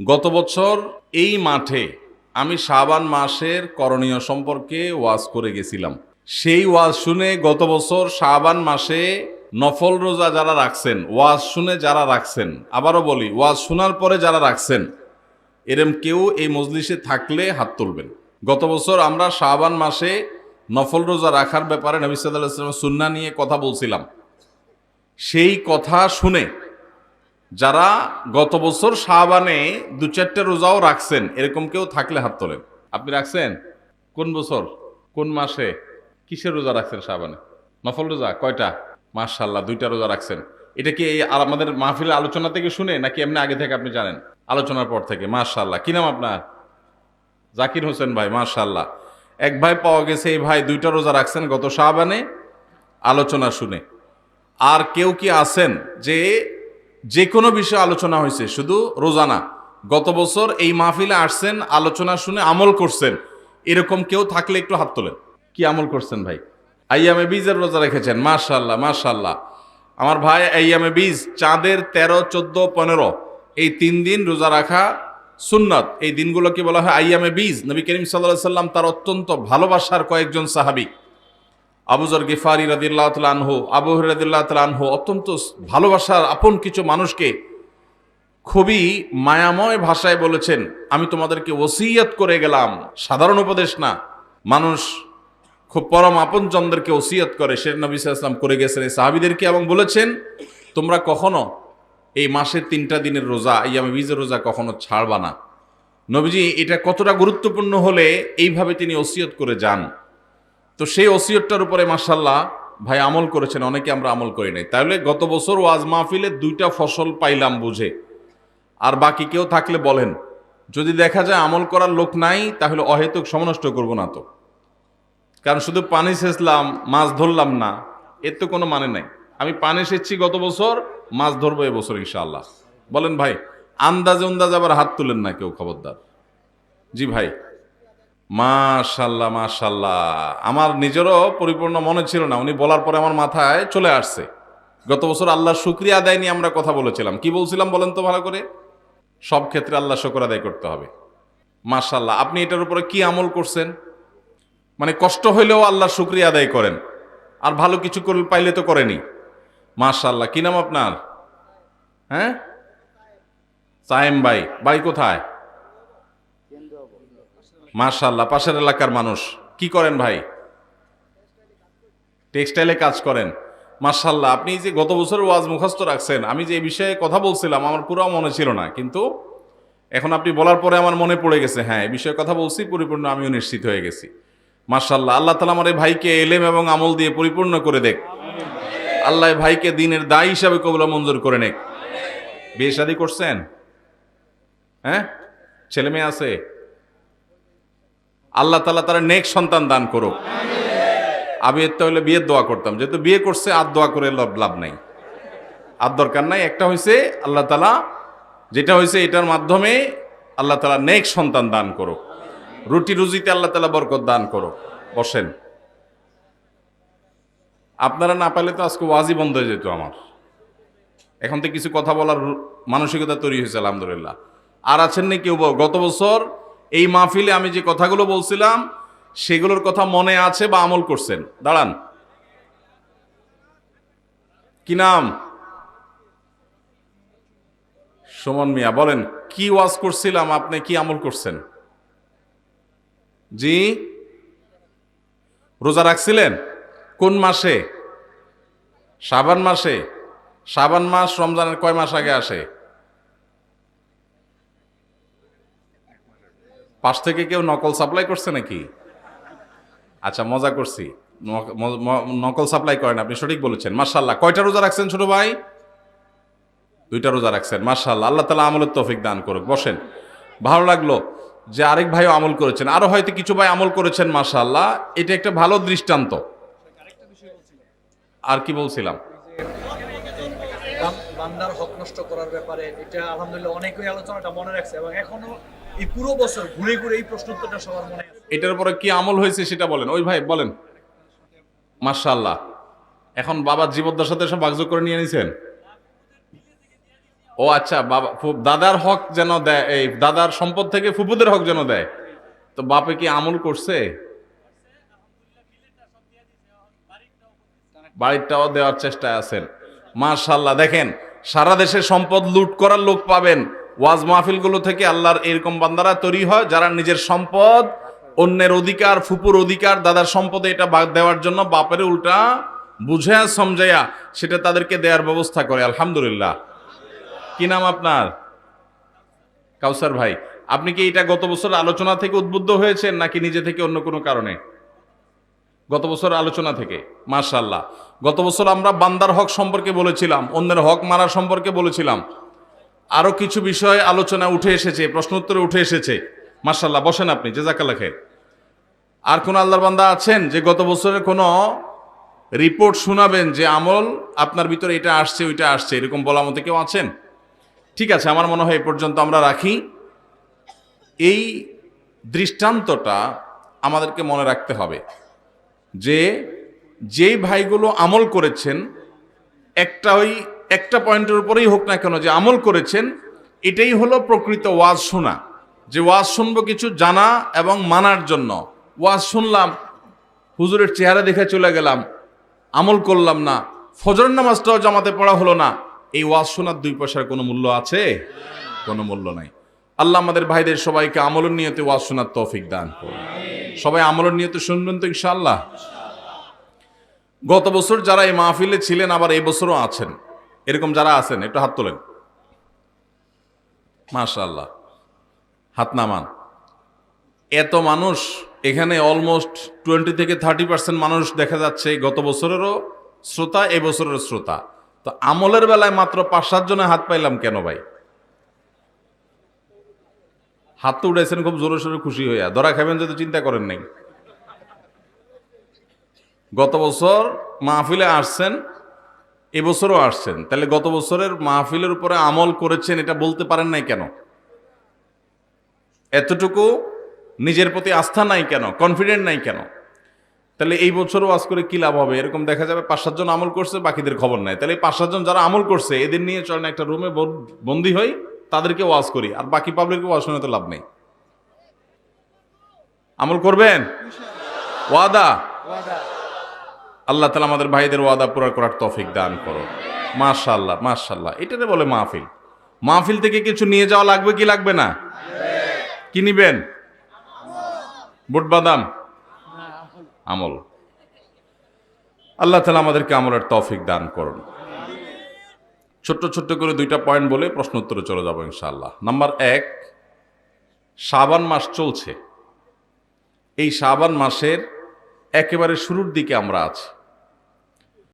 গত বছর এই মাঠে আমি শাবান মাসের করণীয় সম্পর্কে ওয়াজ করে গেছিলাম। সেই ওয়াজ শুনে গত বছর শাবান মাসে নফল রোজা যারা রাখছেন, ওয়াজ শুনে যারা রাখছেন, আবারও বলি, ওয়াজ শোনার পরে যারা রাখছেন, এরম কেউ এই মজলিসে থাকলে হাত তুলবেন। গত বছর আমরা শাবান মাসে নফল রোজা রাখার ব্যাপারে নবী ইসলামের সুন্না নিয়ে কথা বলছিলাম। সেই কথা শুনে যারা গত বছর শাহবানে দু চারটে রোজাও রাখছেন, এরকম কেউ থাকলে হাত তোলেন। আপনি রাখছেন? কোন বছর? কোন মাসে? কিসের রোজা রাখছেন শাহবানে নফল রোজা? কয়টা? মাশাল্লাহ দুইটা রোজা রাখছেন। এটা কি এই আমাদের মাহফিলের আলোচনা থেকে শুনে, নাকি এমনি আগে থেকে আপনি জানেন? আলোচনার পর থেকে মাশাল্লাহ কি নাম আপনার? জাকির হোসেন ভাই মাশাল্লাহ এক ভাই পাওয়া গেছে, এই ভাই দুইটা রোজা রাখছেন গত শাহবানে আলোচনা শুনে। আর কেউ কি আছেন যে যে কোনো বিষয়ে আলোচনা হয়েছে, শুধু রোজানা গত বছর এই মাহফিলে আসছেন, আলোচনা শুনে আমল করছেন, এরকম কেউ থাকলে একটু হাত তোলেন। কি আমল করছেন ভাই? আইয়ামে বীজের রোজা রেখেছেন মাশাল্লাহ মাশাল্লাহ আমার ভাই আইয়ামে বীজ চাঁদের তেরো, চোদ্দ, পনেরো, এই তিন দিন রোজা রাখা সুন্নত। এই দিনগুলোকে বলা হয় আইয়ামে বীজ। নবী করিম সাল্লাহ সাল্লাম তার অত্যন্ত ভালোবাসার কয়েকজন সাহাবিক আবুজর গিফারি রাদিল্লাহ আনহু, আবু রাদিল্লাহ আনহু অত্যন্ত ভালোবাসার আপন কিছু মানুষকে খুবই মায়াময় ভাষায় বলেছেন, আমি তোমাদেরকে ওসিয়ত করে গেলাম। সাধারণ উপদেশ না। মানুষ খুব পরম আপন জনদেরকে ওসিয়ত করে। সে নবী ইসলাম করে গেছেন এই সাহাবিদেরকে এবং বলেছেন, তোমরা কখনো এই মাসের তিনটা দিনের রোজা, এই আমি বীজের রোজা কখনো ছাড়বা না। নবীজি, এটা কতটা গুরুত্বপূর্ণ হলে এইভাবে তিনি ওসিয়ত করে যান। তো সেই ওসিয়তটার উপরে মাসাল্লাহ ভাই আমল করেছেন, অনেকে আমরা আমল করি নাই। তাহলে গত বছর ওয়াজ মাহফিলে দুইটা ফসল পাইলাম বুঝে। আর বাকি কেউ থাকলে বলেন, যদি দেখা যায় আমল করার লোক নাই, তাহলে অহেতুক সমনষ্ট করব না তো। কারণ শুধু পানি সেচলাম, মাছ ধরলাম না, এর তো কোনো মানে নাই। আমি পানি সেচছি গত বছর, মাছ ধরবো এবছর ইনশাআল্লাহ। বলেন ভাই আন্দাজে আন্দাজ আবার হাত তুলেন না কেউ খবরদার। জি ভাই। মাশাল্লাহ মাশাল্লাহ। আমার নিজেরও পরিপূর্ণ মনে ছিল না। উনি বলার পরে আমার মাথায় চলে আসছে। গত বছর আল্লাহ শুক্রিয়া আদায় নিয়ে আমরা কথা বলেছিলাম। কি বলছিলাম বলেন তো ভালো করে? সব ক্ষেত্রে আল্লাহ শুক্র আদায় করতে হবে। মাশাল্লাহ, আপনি এটার উপরে কি আমল করছেন? মানে কষ্ট হইলেও আল্লাহ শুক্রিয়া আদায় করেন। আর ভালো কিছু করলে পাইলে তো করেনি। মাশাল্লাহ, কি নাম আপনার? হ্যাঁ? সায়েম ভাই, বাড়ি কোথায়? মাশাল্লাহ পাশের এলাকার মানুষ। কি করেন ভাই? টেক্সটাইলে কাজ করেন। মাশাল্লাহ আপনি যে গত বছর ওয়াজ মুখস্থ রাখছেন, আমি যে বিষয়ে কথা বলছিলাম, আমার পুরো মনে ছিল না। কিন্তু এখন আপনি বলার পরে আমার মনে পড়ে গেছে হ্যাঁ এই বিষয়ে কথা বলছি, পরিপূর্ণ আমিও নিশ্চিত হয়ে গেছি। মাশাল্লাহ আল্লাহ তালা আমার এই ভাইকে এলেম এবং আমল দিয়ে পরিপূর্ণ করে দেখ। আল্লাহ ভাইকে দিনের দায় হিসাবে কবলা মঞ্জুর করে নেক। বিয়ে শাদী করছেন? হ্যাঁ? ছেলে মেয়ে আছে? আল্লাহ তালা তারা নেক সন্তান দান করুক। আমি এর হলে বিয়ের দোয়া করতাম। যেহেতু বিয়ে করছে, আর দোয়া করে লাভ লাভ নাই। আর দরকার নাই, একটা হয়েছে আল্লাহ তালা যেটা হয়েছে এটার মাধ্যমে আল্লাহ তালা নেক সন্তান দান করুক। রুটি রুজিতে আল্লাহ তালা বরকত দান করুক। বসেন। আপনারা না পাইলে তো আজকে ওয়াজি বন্ধ হয়ে যেত আমার। এখন তো কিছু কথা বলার মানসিকতা তৈরি হয়েছে, আলহামদুলিল্লাহ। আর আছেন না কেউ গত বছর এই মাহফিলে আমি যে কথাগুলো বলছিলাম, সেগুলোর কথা মনে আছে বা আমল করছেন? দাঁড়ান। কি নাম? সুমন মিয়া, বলেন, কি ওয়াজ করছিলাম? আপনি কি আমল করছেন? জি? রোজা রাখছিলেন? কোন মাসে? সাবান মাসে? সাবান মাস রমজানের কয় মাস আগে আসে? পাশ থেকে কেউ নকল সাপ্লাই করছে নাকি? আচ্ছা মজা করছি। নকল সাপ্লাই করেন আপনি, সঠিক বলেছেন। মার্শাল্লাহ কয়টা রোজা রাখছেন ছোট ভাই? দুইটা রোজা রাখছেন মার্শাল্লাহ আল্লাহ তালা আমলের তৌফিক দান করুক। বসেন। ভালো লাগল যে আরেক ভাইও আমল করেছেন। আরও হয়তো কিছু ভাই আমল করেছেন মার্শাল্লাহ এটা একটা ভালো দৃষ্টান্ত। আর কি বলছিলাম? বান্দার হক নষ্ট করার ব্যাপারে এটা আলহামদুলিল্লাহ অনেকেই আলোচনাটা মনে রাখছে এবং এখনও এই পুরো বছর ঘুরে ঘুরে এই প্রশ্ন উত্তরটা সবার মনে এটার উপরে কি আমল হয়েছে সেটা বলেন। ওই ভাই, বলেন। মার্শাল্লাহ এখন বাবার সাথে সব বাগযোগ করে নিয়ে নিছেন? ও আচ্ছা বাবা দাদার হক যেন দেয়, এই দাদার সম্পদ থেকে ফুপুদের হক যেন দেয়। তো বাপে কি আমল করছে? বাড়িটাও দেওয়ার চেষ্টায় আছেন। মার্শাল্লাহ দেখেন, সারা দেশে সম্পদ লুট করার লোক পাবেন। ওয়াজ মাহফিলগুলো থেকে আল্লাহর এরকম বান্দারা তৈরি হয়, যারা নিজের সম্পদ, অন্যের অধিকার, ফুপুর অধিকার, দাদার সম্পদে এটা বাদ দেওয়ার জন্য বাপের উল্টা বুঝে সমঝাইয়া সেটা তাদেরকে দেওয়ার ব্যবস্থা করে। আলহামদুলিল্লাহ। কি নাম আপনার? কাউসার ভাই, আপনি কি এটা গত বছর আলোচনা থেকে উদ্বুদ্ধ হয়েছেন, নাকি নিজে থেকে অন্য কোনো কারণে? গত বছর আলোচনা থেকে মার্শাল্লাহ গত বছর আমরা বান্দার হক সম্পর্কে বলেছিলাম, অন্যের হক মারা সম্পর্কে বলেছিলাম। আরও কিছু বিষয় আলোচনা উঠে এসেছে প্রশ্ন উত্তরে উঠে এসেছে। মার্শাল্লাহ বসেন আপনি জেজাকাল্লা খের আর কোন আল্লাহর বান্দা আছেন যে গত বছরের কোনো রিপোর্ট শোনাবেন যে আমল আপনার ভিতরে এটা আসছে, ওইটা আসছে, এরকম বলার মতো কেউ আছেন? ঠিক আছে, আমার মনে হয় এ পর্যন্ত আমরা রাখি। এই দৃষ্টান্তটা আমাদেরকে মনে রাখতে হবে যে, যেই ভাইগুলো আমল করেছেন, একটা ওই একটা পয়েন্টের উপরেই হোক না কেন যে আমল করেছেন, এটাই হলো প্রকৃত ওয়াজ শোনা। যে ওয়াজ শুনব কিছু জানা এবং মানার জন্য। ওয়াজ শুনলাম, হুজুরের চেহারা দেখে চলে গেলাম, আমল করলাম না ফজর নামাজটাও জামাতে পড়া হলো না। এই ওয়াজ শোনার দুই পয়সার কোনো মূল্য আছে? কোনো মূল্য নাই। আল্লাহ আমাদের ভাইদের সবাইকে আমলের নিয়তে ওয়াজ শোনার তৌফিক দান সবাই আমলের নিয়তে শুনবেন তো ইনশাআল্লাহ। গত বছর যারা এই মাহফিলে ছিলেন, আবার এই বছরও আছেন। এরকম যারা আছেন, একটু হাত তোলেন। মাশাআল্লাহ। হাত নামান। এত মানুষ, এখানে অলমোস্ট টোয়েন্টি থেকে থার্টি পার্সেন্ট মানুষ দেখা যাচ্ছে গত বছরেরও শ্রোতা এবছরের শ্রোতা। তো আমলের বেলায় মাত্র পাঁচ সাত জনে হাত পাইলাম কেন ভাই? হাত তো উঠেছেন খুব জোরে সোরে খুশি হইয়া। ধরা খাবেন যদি চিন্তা করেন নাই। গত বছর মাহফিলে আসছেন এবছরও আসছেন। তাহলে গত বছরের মাহফিলের উপরে আমল করেছেন এটা বলতে পারেন নাই কেন? এতটুকু নিজের প্রতি আস্থা নাই কেন? কনফিডেন্ট নাই কেন? তাহলে এই বছরও ওয়াজ করে কি লাভ হবে? এরকম দেখা যাবে পাঁচ সাতজন আমল করছে, বাকিদের খবর নাই। তাহলে এই পাঁচ সাতজন যারা আমল করছে, এদের নিয়ে চলেন একটা রুমে বন্দি হই, তাদেরকে ওয়াজ করি। আর বাকি পাবলিককে ওয়াজ শুনে তো লাভ নেই। আমল করবেন? ওয়াদা। আল্লাহ তালা আমাদের ভাইদের ওয়াদা পুরা করার তফিক দান করো মাশাল্লাহ মাশাল্লাহ এটাতে বলে মাহফিল। মাহফিল থেকে কিছু নিয়ে যাওয়া লাগবে কি লাগবে না? কি নিবেন? বুট বাদাম? আমল। আল্লাহ তালা আমাদেরকে আমলের তৌফিক দান করুন। ছোট্ট ছোট্ট করে দুইটা পয়েন্ট বলে প্রশ্ন উত্তরে চলে যাব ইনশাল্লাহ নাম্বার এক, শাবান মাস চলছে। এই শাবান মাসের একেবারে শুরুর দিকে আমরা আছি।